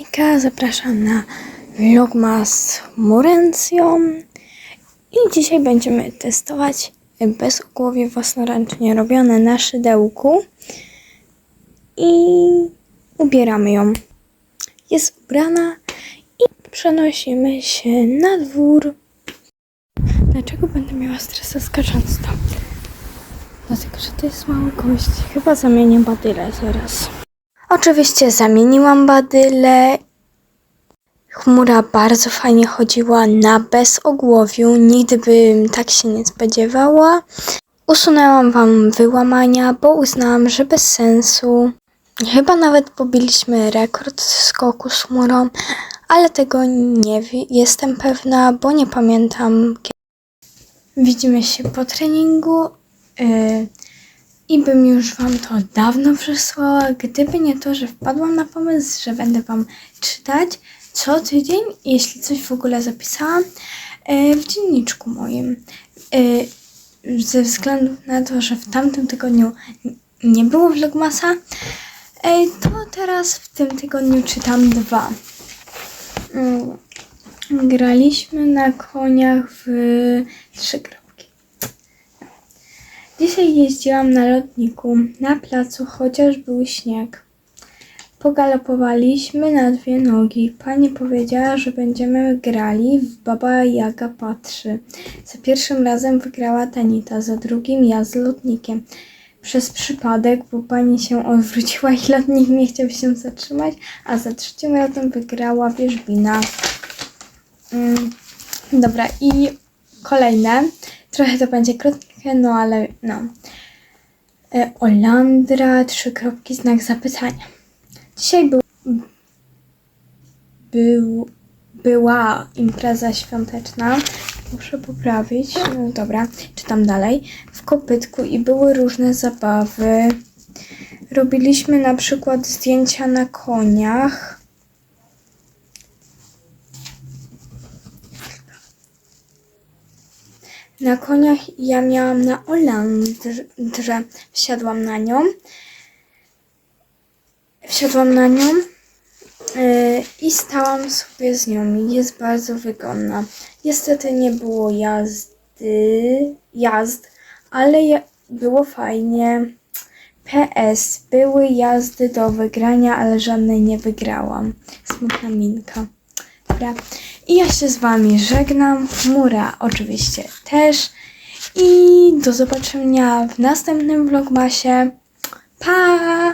Hejka, zapraszam na vlogmas Murencją i dzisiaj będziemy testować bezgłowie własnoręcznie robione na szydełku i ubieramy ją. Jest ubrana i przenosimy się na dwór. Dlaczego będę miała stresa skacząc tam? Dlatego, że to jest mały gość. Chyba zamienię badyle zaraz. Oczywiście zamieniłam badyle. Chmura bardzo fajnie chodziła na bezogłowiu. Nigdy bym tak się nie spodziewała. Usunęłam wam wyłamania, bo uznałam, że bez sensu. Chyba nawet pobiliśmy rekord skoku z chmurą, ale tego nie jestem pewna, bo nie pamiętam. Widzimy się po treningu. Yy, i bym już Wam to dawno przesłała, gdyby nie to, że wpadłam na pomysł, że będę Wam czytać co tydzień, jeśli coś w ogóle zapisałam, e, w dzienniczku moim. E, Ze względu na to, że w tamtym tygodniu nie było vlogmasa, e, to teraz w tym tygodniu czytam dwa. Mm, Graliśmy na koniach w trzy kropki. Dzisiaj jeździłam na lotniku, na placu, chociaż był śnieg. Pogalopowaliśmy na dwie nogi. Pani powiedziała, że będziemy grali w Baba Jaga Patrzy. Za pierwszym razem wygrała Tanita, za drugim ja z lotnikiem. Przez przypadek, bo pani się odwróciła i lotnik nie chciał się zatrzymać, a za trzecim razem wygrała Wierzbina. Mm, dobra, i kolejne. Trochę to będzie krótkie, no ale no. E, Olandra, trzy kropki, znak zapytania. Dzisiaj był, był, była impreza świąteczna. Muszę poprawić. No dobra, czytam dalej. W kopytku i były różne zabawy. Robiliśmy na przykład zdjęcia na koniach. Na koniach ja miałam na Olandrze. Wsiadłam na nią. Wsiadłam na nią yy, i stałam sobie z nią. Jest bardzo wygodna. Niestety nie było jazdy, jazd, ale było fajnie. PS, były jazdy do wygrania, ale żadnej nie wygrałam. Smutna minka. Dobra. I ja się z Wami żegnam. Mura oczywiście też. I do zobaczenia w następnym vlogmasie. Pa!